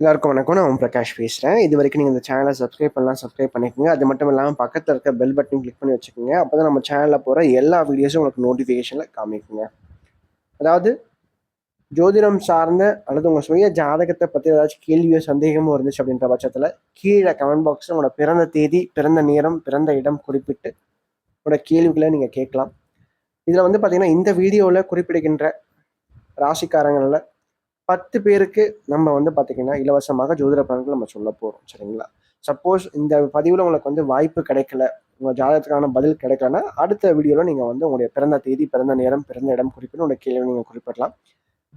எல்லாருக்கும் வணக்கம். நான் ஓம் பிரகாஷ் பேசுகிறேன் இது வரைக்கும் நீங்கள் இந்த சேனலை சப்ஸ்கிரைப் பண்ணலாம் சப்ஸ்கிரைப் பண்ணிக்கோங்க. அது மட்டும் இல்லாமல் பக்கத்தில் இருக்க பெல் பட்டன் கிளிக் பண்ணி வச்சுக்கோங்க. அப்போ தான் நம்ம சேனலில் போகிற எல்லா வீடியோஸும் உங்களுக்கு நோட்டிஃபிகேஷனில் காமிக்குங்க. அதாவது ஜோதிடம் சார்ந்த அல்லது உங்கள் சுய ஜாதகத்தை பற்றி ஏதாச்சும் கேள்வியோ சந்தேகமோ இருந்துச்சு அப்படின்ற பட்சத்தில் கீழே கமெண்ட் பாக்ஸில் உங்களோட பிறந்த தேதி பிறந்த நேரம் பிறந்த இடம் குறிப்பிட்டு உங்களோட கேள்விகளை நீங்கள் கேட்கலாம். இதில் வந்து பார்த்தீங்கன்னா இந்த வீடியோவில் குறிப்பிடுகின்ற ராசிக்காரங்களில் பத்து பேருக்கு நம்ம வந்து பார்த்தீங்கன்னா இலவசமாக ஜோதிட பலன்கள் நம்ம சொல்ல போகிறோம் சரிங்களா? சப்போஸ் இந்த பதிவில் உங்களுக்கு வந்து வாய்ப்பு கிடைக்கல உங்கள் ஜாதகத்துக்கான பதில் கிடைக்கலன்னா அடுத்த வீடியோவில் நீங்கள் வந்து உங்களுடைய பிறந்த தேதி பிறந்த நேரம் பிறந்த இடம் குறிப்பிட்டு உங்களுடைய கேள்வி நீங்கள் குறிப்பிடலாம்.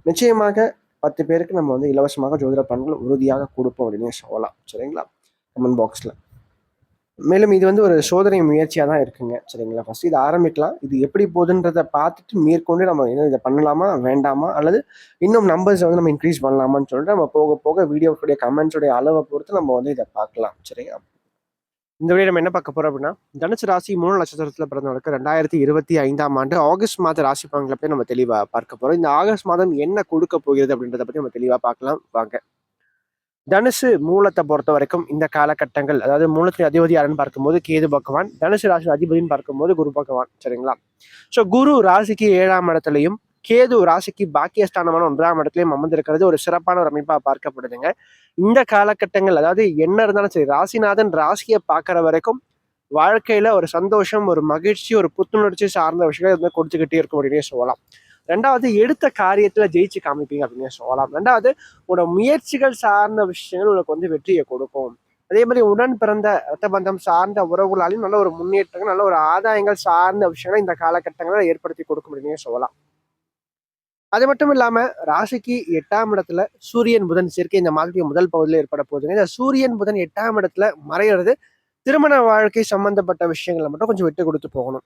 நிச்சயமாக பத்து பேருக்கு நம்ம வந்து இலவசமாக ஜோதிட பலன்கள் உறுதியாக கொடுப்போம் அப்படின்னு சொல்லலாம் சரிங்களா? கமெண்ட் பாக்ஸில் மேலும் இது வந்து ஒரு சோதனை முயற்சியாக தான் இருக்குங்க. சரிங்களா? ஃபஸ்ட் இதை ஆரம்பிக்கலாம். இது எப்படி போகுதுன்றதை பார்த்துட்டு மேற்கொண்டு நம்ம என்ன இதை பண்ணலாமா வேண்டாமா அல்லது இன்னும் நம்பர்ஸை வந்து நம்ம இன்க்ரீஸ் பண்ணலாமான்னு சொல்லிட்டு நம்ம போக போக வீடியோக்குடைய கமெண்ட்ஸுடைய அளவை பொறுத்து நம்ம வந்து இதை பார்க்கலாம். சரிங்களா? இந்த வீடியோ நம்ம என்ன பார்க்க போறோம் அப்படின்னா தனுசு ராசி மூணு நட்சத்திரத்தில் பிறந்தவங்களுக்கு ரெண்டாயிரத்தி இருபத்தி ஐந்தாம் ஆண்டு ஆகஸ்ட் மாத ராசி பலன்களை பற்றி நம்ம தெளிவாக பார்க்க போகிறோம் இந்த ஆகஸ்ட் மாதம் என்ன கொடுக்க போகிறது அப்படின்றத பற்றி நம்ம தெளிவாக பார்க்கலாம். வாங்க. தனுசு மூலத்தை பொறுத்த வரைக்கும் இந்த காலகட்டங்கள் அதாவது மூலத்தின் அதிபதி யாருன்னு பார்க்கும்போது கேது பகவான் தனுசு ராசி அதிபதினு பார்க்கும்போது குரு பகவான் சரிங்களா? ஸோ குரு ராசிக்கு ஏழாம் இடத்துலையும் கேது ராசிக்கு பாக்கியஸ்தானமான ஒன்றாம் இடத்துலையும் அமர்ந்திருக்கிறது ஒரு சிறப்பான ஒரு அமைப்பாக பார்க்கப்படுதுங்க. இந்த காலகட்டங்கள் அதாவது என்ன இருந்தாலும் சரி ராசிநாதன் ராசியை பார்க்குற வரைக்கும் வாழ்க்கையில ஒரு சந்தோஷம் ஒரு மகிழ்ச்சி ஒரு புத்துணர்ச்சி சார்ந்த விஷயங்கள் வந்து கொடுத்துக்கிட்டே இருக்கும் அப்படின்னே சொல்லலாம். ரெண்டாவது எடுத்த காரியத்தில் ஜெயிச்சு காமிப்பீங்க அப்படின்னு சொல்லலாம். ரெண்டாவது உங்களோட முயற்சிகள் சார்ந்த விஷயங்கள் உங்களுக்கு வந்து வெற்றியை கொடுக்கும். அதே மாதிரி உடன் பிறந்த ரத்த பந்தம் சார்ந்த உறவுகளாலையும் நல்ல ஒரு முன்னேற்றங்கள் நல்ல ஒரு ஆதாயங்கள் சார்ந்த விஷயங்களை இந்த காலகட்டங்களில் ஏற்படுத்தி கொடுக்கும் அப்படின்னு சொல்லலாம். அது மட்டும் இல்லாம ராசிக்கு எட்டாம் இடத்துல சூரியன் புதன் சேர்க்கை இந்த மாதிரி முதல் பகுதியில் ஏற்பட போகுதுங்க. இந்த சூரியன் புதன் எட்டாம் இடத்துல மறையிறது திருமண வாழ்க்கை சம்பந்தப்பட்ட விஷயங்களை மட்டும் கொஞ்சம் விட்டு கொடுத்து போகணும்.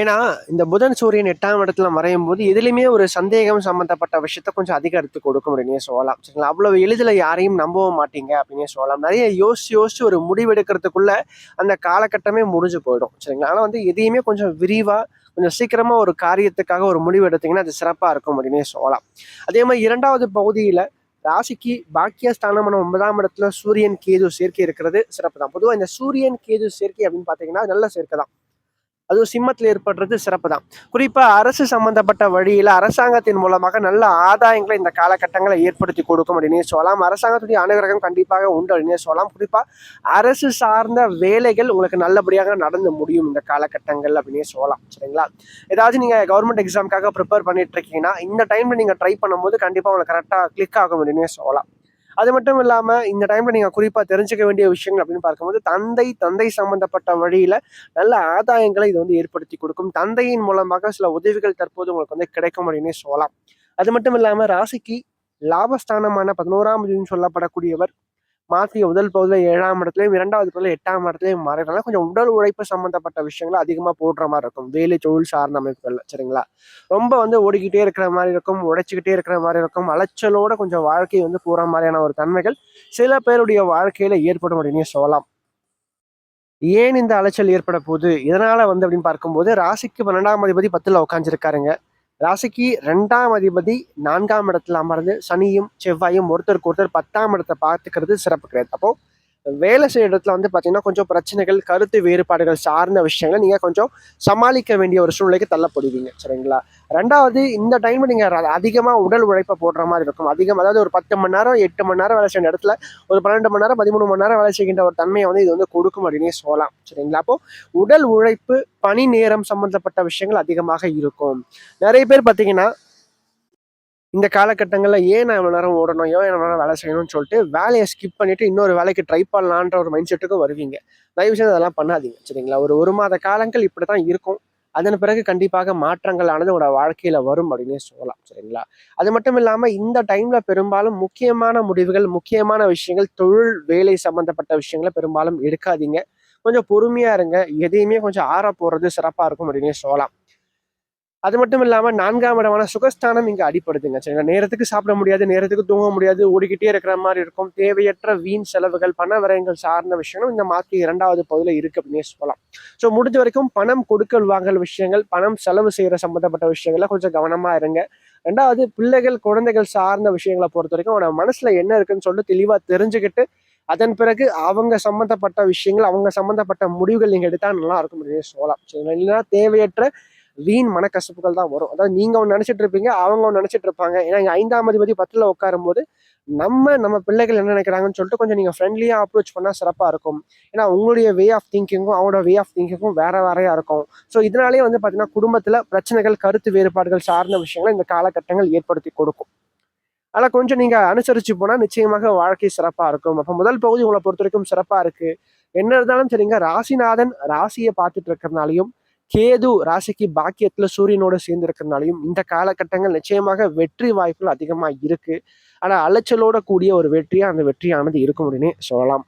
ஏன்னா இந்த புதன் சூரியன் எட்டாம் இடத்துல மறையும் போது எதுலையுமே ஒரு சந்தேகம் சம்மந்தப்பட்ட விஷயத்த கொஞ்சம் அதிக எடுத்து கொடுக்கும் அப்படின்னே சொல்லலாம். சரிங்களா? அவ்வளோ எளிதில் யாரையும் நம்பவும் மாட்டீங்க அப்படின்னே சொல்லலாம். நிறைய யோசிச்சு யோசிச்சு ஒரு முடிவெடுக்கிறதுக்குள்ள அந்த காலகட்டமே முடிஞ்சு போயிடும். சரிங்களா? ஆனால் வந்து எதையுமே கொஞ்சம் விரிவாக கொஞ்சம் சீக்கிரமாக ஒரு காரியத்துக்காக ஒரு முடிவு எடுத்தீங்கன்னா அது சிறப்பாக இருக்கும் அப்படின்னே சொல்லலாம். அதே மாதிரி இரண்டாவது பகுதியில் ராசிக்கு பாக்கியஸ்தானமான ஒன்பதாம் இடத்துல சூரியன் கேது சேர்க்கை இருக்கிறது சிறப்பு தான் பொதுவாக இந்த சூரியன் கேது சேர்க்கை அப்படின்னு பார்த்தீங்கன்னா நல்ல சேர்க்கை தான். அதுவும் சிம்மத்தில் ஏற்படுறது சிறப்பு தான் குறிப்பாக அரசு சம்பந்தப்பட்ட வழியில் அரசாங்கத்தின் மூலமாக நல்ல ஆதாயங்களை இந்த காலகட்டங்களை ஏற்படுத்தி கொடுக்கும் அப்படின்னே சொல்லலாம். அரசாங்கத்துடைய அனுகிரகம் கண்டிப்பாக உண்டு அப்படின்னே சொல்லலாம். குறிப்பாக அரசு சார்ந்த வேலைகள் உங்களுக்கு நல்லபடியாக நடந்து முடியும் இந்த காலகட்டங்கள் அப்படின்னே சொல்லலாம். சரிங்களா? ஏதாச்சும் நீங்கள் கவர்மெண்ட் எக்ஸாமுக்காக ப்ரிப்பேர் பண்ணிட்டு இருக்கீங்கன்னா இந்த டைமில் நீங்கள் ட்ரை பண்ணும்போது கண்டிப்பாக உங்களுக்கு கரெக்டாக கிளிக் ஆகும் அப்படின்னே சொல்லலாம். அது மட்டும் இல்லாம இந்த டைம்ல நீங்க குறிப்பா தெரிஞ்சுக்க வேண்டிய விஷயங்கள் அப்படின்னு பார்க்கும்போது தந்தை தந்தை சம்பந்தப்பட்ட வழியில நல்ல ஆதாயங்களை இது வந்து ஏற்படுத்தி கொடுக்கும். தந்தையின் மூலமாக சில உதவிகள் தற்போது உங்களுக்கு வந்து கிடைக்கும் அப்படின்னே சொல்லலாம். அது மட்டும் இல்லாம ராசிக்கு லாபஸ்தானமான பதினோராம் சொல்லப்படக்கூடியவர் மாற்றிய முதல் பகுதியில் ஏழாம் இடத்துலையும் இரண்டாவது பகுதியில் எட்டாம் இடத்துலையும் மாறினால கொஞ்சம் உடல் உழைப்பு சம்மந்தப்பட்ட விஷயங்களை அதிகமாக போடுற மாதிரி இருக்கும். வேலை தொழில் சார்ந்த அமைப்புகள் சரிங்களா? ரொம்ப வந்து ஓடிக்கிட்டே இருக்கிற மாதிரி இருக்கும் உடைச்சிக்கிட்டே இருக்கிற மாதிரி இருக்கும். அலைச்சலோட கொஞ்சம் வாழ்க்கை வந்து போகிற மாதிரியான ஒரு தன்மைகள் சில பேருடைய வாழ்க்கையில ஏற்படும் அப்படின்னு சொல்லலாம். ஏன் இந்த அலைச்சல் ஏற்பட போகுது? இதனால வந்து அப்படின்னு பார்க்கும்போது ராசிக்கு பன்னெண்டாம் அதிபதி பத்துல உட்காந்துருக்காருங்க ராசிக்கு ரெண்டாம் அதிபதி நான்காம் இடத்துல அமர்ந்து சனியும் செவ்வாயும் ஒருத்தருக்கு ஒருத்தர் பத்தாம் இடத்தை பார்த்துக்கிறது சிறப்பு கிடையாது அப்போது வேலை செய்யற இடத்துல வந்து பார்த்தீங்கன்னா கொஞ்சம் பிரச்சனைகள் கருத்து வேறுபாடுகள் சார்ந்த விஷயங்களை நீங்கள் கொஞ்சம் சமாளிக்க வேண்டிய ஒரு சூழ்நிலைக்கு தள்ளப்படுவீங்க. சரிங்களா? ரெண்டாவது இந்த டைமில் நீங்கள் அதிகமாக உடல் உழைப்பை போடுற மாதிரி இருக்கும். அதிகம் அதாவது ஒரு பத்து மணி நேரம் எட்டு மணி நேரம் வேலை செய்கிற இடத்துல ஒரு பன்னெண்டு மணி நேரம் பதிமூணு மணி நேரம் வேலை செய்கின்ற ஒரு தன்மையை வந்து இது வந்து கொடுக்கும் அப்படின்னே சொல்லலாம். சரிங்களா? அப்போது உடல் உழைப்பு பணி நேரம் சம்மந்தப்பட்ட விஷயங்கள் அதிகமாக இருக்கும். நிறைய பேர் பார்த்தீங்கன்னா இந்த காலகட்டங்களில் ஏன் நான் இவ்வளோ நேரம் ஓடணும்? ஏன் இவ்வளோ நேரம் வேலை செய்யணும்னு சொல்லிட்டு வேலையை ஸ்கிப் பண்ணிவிட்டு இன்னொரு வேலைக்கு ட்ரை பண்ணலான்ற ஒரு மைண்ட் செட்டுக்கும் வருவீங்க. தயவு செய்து அதெல்லாம் பண்ணாதீங்க சரிங்களா? ஒரு ஒரு மாத காலங்கள் இப்படி தான் இருக்கும். அதன் பிறகு கண்டிப்பாக மாற்றங்கள் ஆனது உங்களோட வாழ்க்கையில் வரும் அப்படின்னே சொல்லலாம் சரிங்களா? அது மட்டும் இல்லாமல் இந்த டைமில் பெரும்பாலும் முக்கியமான முடிவுகள் முக்கியமான விஷயங்கள் தொழில் வேலை சம்பந்தப்பட்ட விஷயங்களை பெரும்பாலும் எடுக்காதீங்க. கொஞ்சம் பொறுமையாக இருங்க. எதையுமே கொஞ்சம் ஆற போகிறது சிறப்பாக இருக்கும் அப்படின்னே சொல்லலாம். அது மட்டும் இல்லாமல் நான்காம் இடமான சுகஸ்தானம் இங்கே அடிப்படுதுங்க சரிங்களா? நேரத்துக்கு சாப்பிட முடியாது நேரத்துக்கு தூங்க முடியாது ஓடிக்கிட்டே இருக்கிற மாதிரி இருக்கும். தேவையற்ற வீண் செலவுகள் பண விரயங்கள் சார்ந்த விஷயங்களும் இந்த மாதத்து இரண்டாவது பகுதியில் இருக்கு அப்படின்னே சொல்லலாம் ஸோ முடிஞ்ச வரைக்கும் பணம் கொடுக்கல் வாங்கல் விஷயங்கள் பணம் செலவு செய்கிற சம்மந்தப்பட்ட விஷயங்கள்ல கொஞ்சம் கவனமாக இருங்க. ரெண்டாவது பிள்ளைகள் குழந்தைகள் சார்ந்த விஷயங்களை பொறுத்த வரைக்கும் அவனோட மனசில் என்ன இருக்குன்னு சொல்லிட்டு தெளிவாக தெரிஞ்சுக்கிட்டு அதன் பிறகு அவங்க சம்மந்தப்பட்ட விஷயங்கள் அவங்க சம்மந்தப்பட்ட முடிவுகள் நீங்கள் எடுத்தால் நல்லா இருக்கும் அப்படின்னு சொல்லலாம் சரிங்களா? இல்லைன்னா தேவையற்ற வீண் மனக்கசப்புகள் தான் வரும். அதாவது நீங்கள் ஒன்று நினச்சிட்டு இருப்பீங்க அவங்க ஒன்று நினச்சிட்டு இருப்பாங்க. ஏன்னா இங்கே ஐந்தாம் அதிபதி பத்தில் உட்காரும் போது நம்ம நம்ம பிள்ளைகள் என்ன நினைக்கிறாங்கன்னு சொல்லிட்டு கொஞ்சம் நீங்கள் ஃப்ரெண்ட்லியாக அப்ரோச் பண்ணால் சிறப்பாக இருக்கும். ஏன்னா உங்களுடைய வே ஆஃப் திங்கிங்கும் அவங்களோட வே ஆஃப் திங்கிங்கும் வேற வேறையாக இருக்கும். ஸோ இதனாலேயே வந்து பார்த்தீங்கன்னா குடும்பத்தில் பிரச்சனைகள் கருத்து வேறுபாடுகள் சார்ந்த விஷயங்களை இந்த காலகட்டங்கள் ஏற்படுத்தி கொடுக்கும். ஆனால் கொஞ்சம் நீங்கள் அனுசரித்து போனால் நிச்சயமாக வாழ்க்கை சிறப்பாக இருக்கும். அப்போ முதல் பகுதி உங்களை பொறுத்த வரைக்கும் சிறப்பாக இருக்குது என்ன இருந்தாலும் சரிங்க ராசிநாதன் ராசியை பார்த்துட்டு இருக்கிறதுனாலையும் கேது ராசிக்கு பாக்கியத்துல சூரியனோட சேர்ந்து இருக்கிறனாலையும் இந்த காலகட்டங்கள் நிச்சயமாக வெற்றி வாய்ப்புகள் அதிகமா இருக்கு. ஆனா அலைச்சலோட கூடிய ஒரு வெற்றியா அந்த வெற்றியானது இருக்கும் அப்படின்னு சொல்லலாம்.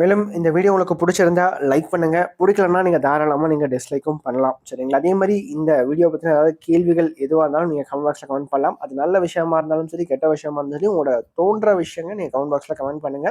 மேலும் இந்த வீடியோ உங்களுக்கு பிடிச்சிருந்தா லைக் பண்ணுங்க. பிடிக்கலன்னா நீங்க தாராளமா நீங்க டிஸ்லைக்கும் பண்ணலாம். சரிங்களா? அதே மாதிரி இந்த வீடியோ பத்தின ஏதாவது கேள்விகள் எதுவாக இருந்தாலும் நீங்க கமெண்ட் பாக்ஸ்ல கமெண்ட் பண்ணலாம். அது நல்ல விஷயமா இருந்தாலும் சரி கெட்ட விஷயமா இருந்தாலும் சரி உங்களோட தோன்ற விஷயங்கள் நீங்க கமெண்ட் பாக்ஸ்ல கமெண்ட் பண்ணுங்க.